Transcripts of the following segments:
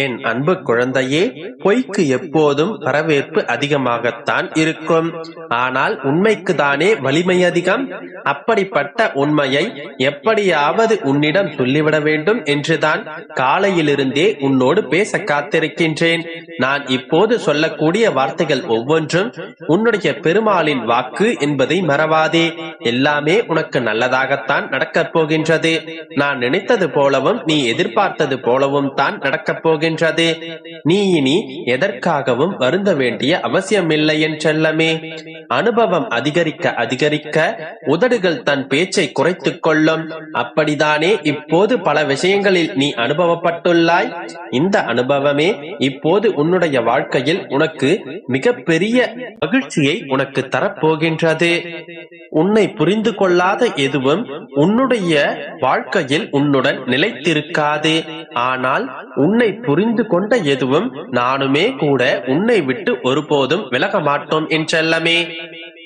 என் அன்பு குழந்தையே பொய்க்கு எப்போதும் வரவேற்பு அதிகமாகத்தான் இருக்கும். ஆனால் உண்மைக்கு தானே வலிமை அதிகம்? அப்படிப்பட்ட உண்மையை எப்படியாவது உன்னிடம் சொல்லிவிட வேண்டும் என்றுதான் காலையிலிருந்தே உன்னோடு பேச காத்திருக்கின்றேன். நான் இப்போது சொல்லக்கூடிய வார்த்தைகள் ஒவ்வொன்றும் உன்னுடைய பெருமாளின் வாக்கு என்பதை மறவாதே. எல்லாமே உனக்கு நல்லதாகத்தான் நடக்கப் போகின்றது. நான் நினைத்தது போலவும் நீ எதிர்பார்த்தது போலவும் தான் நடக்கப் போகின்றது. நீ இனி எதற்காகவும் வருந்த வேண்டிய அவசியமில்லை என் செல்லமே. அனுபவம் அதிகரிக்க அதிகரிக்க உதடுகள் தன் பேச்சை குறைத்துக் கொள்ளும். அப்படிதானே இப்போது பல விஷயங்களில் நீ அனுபவப்பட்டுள்ளாய். இந்த அனுபவமே இப்போது உன்னுடைய வாழ்க்கையில் உனக்கு மிகப்பெரிய மகிழ்ச்சியை உனக்கு தரப்போகின்றது. உன்னை புரிந்து கொள்ளாத எதுவும் உன்னுடைய வாழ்க்கையில் உன்னுடன் நிலைத்திருக்காது. ஆனால் உன்னை புரிந்து கொண்ட எதுவும் நானுமே கூட உன்னை விட்டு ஒருபோதும் விலக மாட்டோம் என்றல்லமே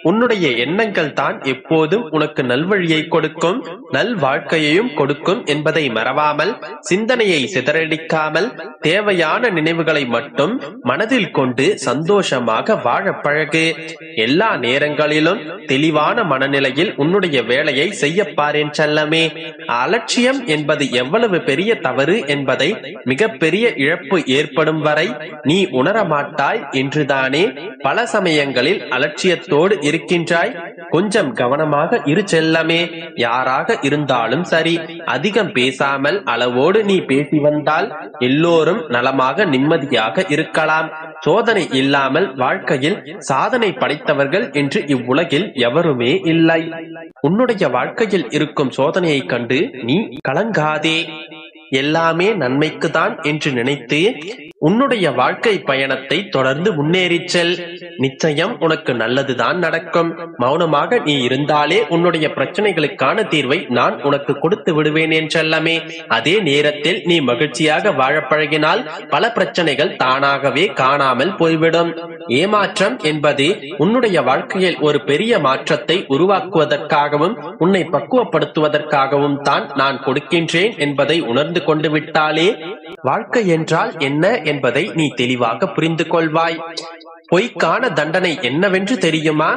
உன்னுடைய எண்ணங்கள் தான் எப்போதும் உனக்கு நல்வழியை கொடுக்கும் நல் வாழ்க்கையையும் கொடுக்கும் என்பதை மறவாமல் சிந்தனையை சிதறடிக்காமல் தேவையான நினைவுகளை மட்டும் மனதில் கொண்டு சந்தோஷமாக வாழ பழகு. எல்லா நேரங்களிலும் தெளிவான மனநிலையில் உன்னுடைய வேலையை செய்ய பாரேன் செல்லமே. அலட்சியம் என்பது எவ்வளவு பெரிய தவறு என்பதை மிகப்பெரிய இழப்பு ஏற்படும் வரை நீ உணர மாட்டாய் என்றுதானே பல சமயங்களில் அலட்சியத்தோடு இருக்கின்றாய். கொஞ்சம் கவனமாக இரு செல்லமே. யாராக இருந்தாலும் சரி அதிகம் பேசாமல் அளவோடு நீ பேசி வந்தால் எல்லோரும் நலமாக நிம்மதியாக இருக்கலாம். சோதனை இல்லாமல் வாழ்க்கையில் சாதனை படைத்தவர்கள் என்று இவ்வுலகில் எவருமே இல்லை. உன்னுடைய வாழ்க்கையில் இருக்கும் சோதனையை கண்டு நீ கலங்காதே. எல்லாமே நன்மைக்கு தான் என்று நினைத்து உன்னுடைய வாழ்க்கை பயணத்தை தொடர்ந்து முன்னேறிச் செல். நிச்சயம் உனக்கு நல்லதுதான் நடக்கும். மௌனமாக நீ இருந்தாலே உன்னுடைய பிரச்சனைகளுக்கான தீர்வை நான் உனக்கு கொடுத்து விடுவேன் என்றல்லமே அதே நேரத்தில் நீ மகிழ்ச்சியாக வாழ பழகினால் பல பிரச்சனைகள் தானாகவே காணாமல் போய்விடும். ஏமாற்றம் என்பது உன்னுடைய வாழ்க்கையில் ஒரு பெரிய மாற்றத்தை உருவாக்குவதற்காகவும் உன்னை பக்குவப்படுத்துவதற்காகவும் தான் நான் கொடுக்கின்றேன் என்பதை உணர்ந்து கொண்டு விட்டாலே. வாழ்க்கை என்றால் என்ன என்பதை நீ தெளிவாக புரிந்து கொள்வாய் பொய்க்கான தண்டனை என்னவென்று தெரியுமா?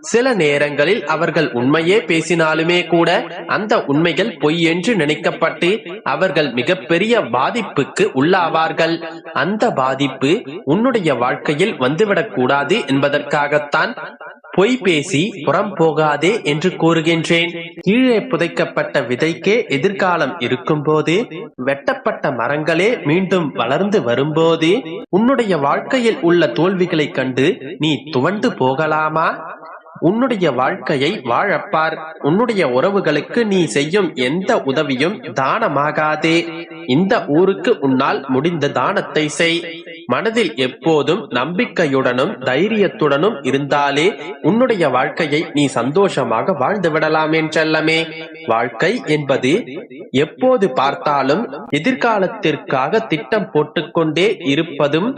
சில நேரங்களில் அவர்கள் உண்மையே பேசினாலுமே கூட அந்த உண்மைகள் பொய் என்று நினைக்கப்பட்டு அவர்கள் மிகப்பெரிய பாதிப்புக்கு உள்ளாவார்கள். அந்த பாதிப்பு உன்னுடைய வாழ்க்கையில் வந்துவிடக் கூடாது என்பதற்காகத்தான் பொய் பேசி புறம் போகாதே என்று கூறுகின்றேன். கீழே புதைக்கப்பட்ட விதைக்கே எதிர்காலம் இருக்கும்போது வெட்டப்பட்ட மரங்களே மீண்டும் வளர்ந்து வரும்போது உன்னுடைய வாழ்க்கையில் உள்ள தோல்விகளைக் கண்டு நீ துவண்டு போகலாமா? உன்னுடைய வாழ்க்கையை வாழப்பார். உன்னுடைய உறவுகளுக்கு நீ செய்யும் எந்த உதவியும் தானமாகாதே. இந்த ஊருக்கு உன்னால் முடிந்த தானத்தை செய். மனதில் எப்போதும் நம்பிக்கையுடனும் தைரியத்துடனும் இருந்தாலே உன்னுடைய வாழ்க்கையை நீ சந்தோஷமாக வாழ்ந்து விடலாம் என்றல்லமே வாழ்க்கை என்பது எப்போது பார்த்தாலும் எதிர்காலத்திற்காக திட்டம் போட்டுக்கொண்டே இருப்பதும்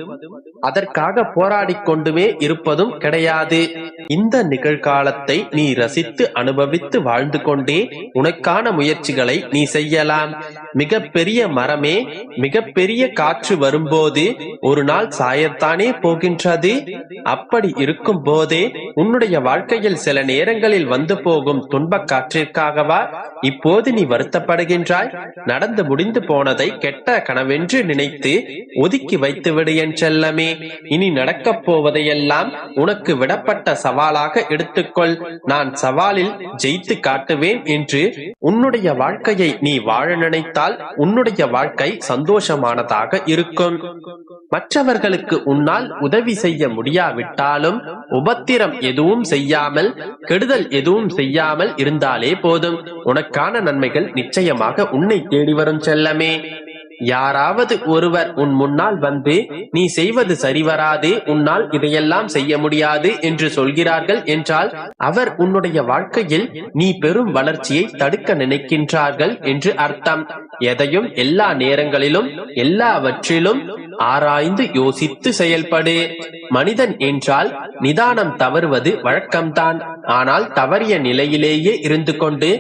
அதற்காக போராடிக் கொண்டுமே இருப்பதும் கிடையாது. இந்த நிகழ்காலத்தை நீ ரசித்து அனுபவித்து வாழ்ந்து கொண்டே உனக்கான முயற்சிகளை நீ செய்யலாம். மிக பெரிய மரமே மிக பெரிய காற்று வரும்போது ஒரு நாள் சாயத்தானே போகின்றது? அப்படி இருக்கும் போதே உன்னுடைய வாழ்க்கையில் சில நேரங்களில் வந்து போகும் துன்பக் காற்றிற்காகவா? இப்போது நீ வருத்தப்படுகின்றாய். நடந்து முடிந்து போனதை கெட்ட கனவென்று நினைத்து ஒதுக்கி வைத்து விடு என் செல்லமே. இனி நடக்கப் போவதையெல்லாம் உனக்கு விடப்பட்ட சவாலாக எடுத்துக்கொள். நான் சவாலில் ஜெயித்து காட்டுவேன் என்று உன்னுடைய வாழ்க்கையை நீ வாழ நினைத்தால் உன்னுடைய வாழ்க்கை சந்தோஷமானதாக இருக்கும். மற்றவர்களுக்கு உன்னால் உதவி செய்ய முடியாவிட்டாலும் உபத்திரம் எதுவும் செய்யாமல் கெடுதல் எதுவும் செய்யாமல் இருந்தாலே போதும். உனக்கான நன்மைகள் நிச்சயமாக உன்னை தேடி வரும் செல்லமே. யாராவது ஒருவர் உன் முன்னால் வந்து நீ செய்வது சரிவராது உன்னால் இதையெல்லாம் செய்ய முடியாது என்று சொல்கிறார்கள் என்றால் அவர் உன்னுடைய வாழ்க்கையில் நீ பெரும் வளர்ச்சியை தடுக்க நினைக்கின்றார்கள் என்று அர்த்தம். எதையும் எல்லா நேரங்களிலும் எல்லாவற்றிலும் ஆராய்ந்து யோசித்து செயல்படு. மனிதன் என்றால் நிதானம் தவறுவது வழக்கம்தான். ஆனால் தவறிய நிலையிலேயே இருந்து கொண்டு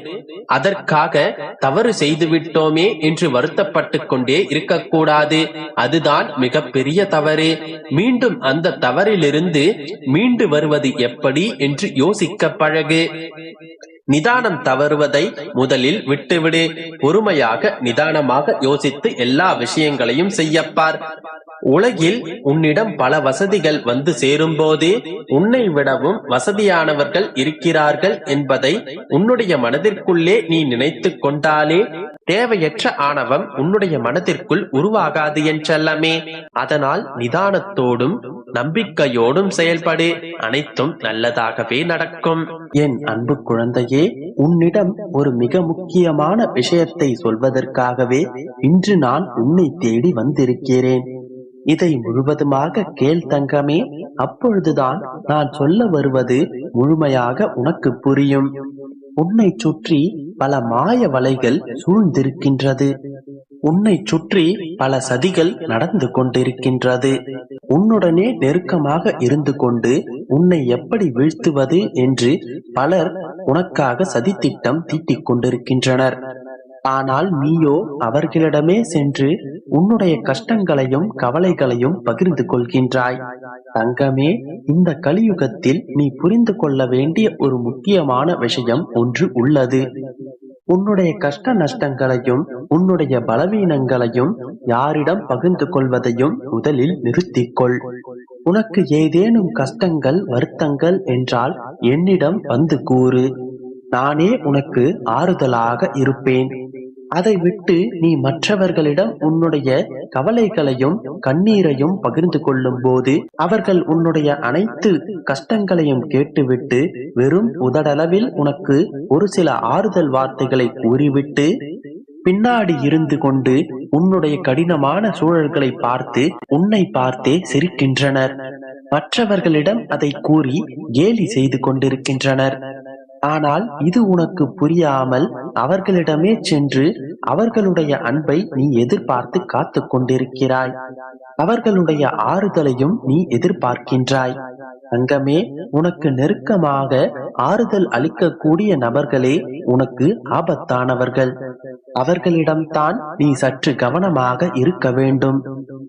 அதற்காக தவறு செய்துவிட்டோமே என்று வருத்தப்பட்டு கொண்டே இருக்கக்கூடாது. அதுதான் மிகப்பெரிய தவறு. மீண்டும் அந்த தவறிலிருந்து மீண்டு வருவது எப்படி என்று யோசிக்க பழகு. நிதானம் தவறுவதை முதலில் விட்டுவிடு. பொறுமையாக நிதானமாக யோசித்து எல்லா விஷயங்களையும் செய்யப்பார். உலகில் உன்னிடம் பல வசதிகள் வந்து சேரும்போதே உன்னை விடவும் வசதியானவர்கள் இருக்கிறார்கள் என்பதை உன்னுடைய மனதிற்குள்ளே நீ நினைத்துக் கொண்டாலே தேவையற்ற ஆணவம் உன்னுடைய மனதிற்குள் உருவாகாது என்றல்லமே அதனால் நிதானத்தோடும் நம்பிக்கையோடும் செயல்படு. அனைத்தும் நல்லதாகவே நடக்கும். என் அன்பு குழந்தையே உன்னிடம் ஒரு மிக முக்கியமான விஷயத்தை சொல்வதற்காகவே இன்று நான் உன்னை தேடி வந்திருக்கிறேன். இதை முழுவதுமாக கேள் தங்கமே அப்பொழுதுதான் நான் சொல்ல வருவது முழுமையாக உனக்கு புரியும். உன்னை சுற்றி பல மாய வலைகள் சூழ்ந்திருக்கின்றது. உன்னை சுற்றி பல சதிகள் நடந்து கொண்டிருக்கின்றது. உன்னுடனே நெருக்கமாக இருந்து கொண்டு உன்னை எப்படி வீழ்த்துவது என்று பலர் உனக்காக சதித்திட்டம் தீட்டிக் கொண்டிருக்கின்றனர். ஆனால் நீயோ அவர்களிடமே சென்று உன்னுடைய கஷ்டங்களையும் கவலைகளையும் பகிர்ந்து கொள்கின்றாய். தங்கமே இந்த கலியுகத்தில் நீ புரிந்து கொள்ள வேண்டிய ஒரு முக்கியமான விஷயம் ஒன்று உள்ளது. உன்னுடைய கஷ்ட நஷ்டங்களையும் உன்னுடைய பலவீனங்களையும் யாரிடம் பகிர்ந்து கொள்வதையும் முதலில் நிறுத்திக்கொள். உனக்கு ஏதேனும் கஷ்டங்கள் வருத்தங்கள் என்றால் என்னிடம் வந்து கூறு. நானே உனக்கு ஆறுதலாக இருப்பேன். அதை விட்டு நீ மற்றவர்களிடம் உன்னுடைய கவலைகளையும் கண்ணீரையும் பகிர்ந்து கொள்ளும் போது அவர்கள் உன்னுடைய அனைத்து கஷ்டங்களையும் கேட்டுவிட்டு வெறும் உதடளவில் உனக்கு ஒரு சில ஆறுதல் வார்த்தைகளை கூறிவிட்டு பின்னாடி இருந்து கொண்டு உன்னுடைய கடினமான சூழல்களை பார்த்து உன்னை பார்த்தே சிரிக்கின்றனர். மற்றவர்களிடம் அதை கூறி கேலி செய்து கொண்டிருக்கின்றனர். ஆனால் இது உனக்கு புரியாமல் அவர்களிடமே சென்று அவர்களுடைய அன்பை நீ எதிர்பார்த்து காத்து கொண்டிருக்கிறாய் அவர்களுடைய ஆறுதலையும் நீ எதிர்பார்க்கின்றாய். தங்கமே உனக்கு நெருக்கமாக ஆறுதல் அளிக்கக்கூடிய நபர்களே உனக்கு ஆபத்தானவர்கள். அவர்களிடம்தான் நீ சற்று கவனமாக இருக்க வேண்டும்.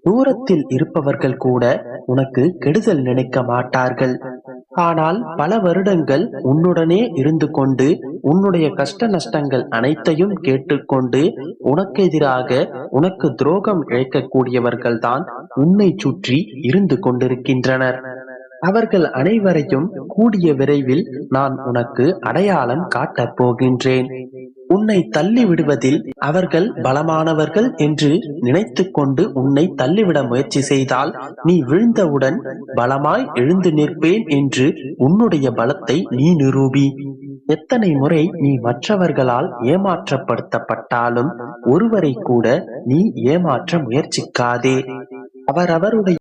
தூரத்தில் இருப்பவர்கள் கூட உனக்கு கெடுதல் நினைக்க மாட்டார்கள். ஆனால் பல வருடங்கள் உன்னுடனே இருந்து கொண்டு உன்னுடைய கஷ்ட நஷ்டங்கள் அனைத்தையும் கேட்டுக்கொண்டு உனக்கு எதிராக உனக்கு துரோகம் இழைக்கக்கூடியவர்கள்தான் உன்னை சுற்றி இருந்து கொண்டிருக்கின்றனர். அவர்கள் அனைவரையும் கூடிய விரைவில் நான் உனக்கு அடையாளம் காட்டப் போகின்றேன். உன்னை தள்ளி விடுவதில் அவர்கள் பலமானவர்கள் என்று நினைத்து கொண்டு உன்னை தள்ளிவிட முயற்சி செய்தால் நீ விழுந்தவுடன் பலமாய் எழுந்து நிற்பேன் என்று உன்னுடைய பலத்தை நீ நிரூபி. எத்தனை முறை நீ மற்றவர்களால் ஏமாற்றப்படுத்தப்பட்டாலும் ஒருவரை கூட நீ ஏமாற்ற முயற்சிக்காதே. அவரவருடைய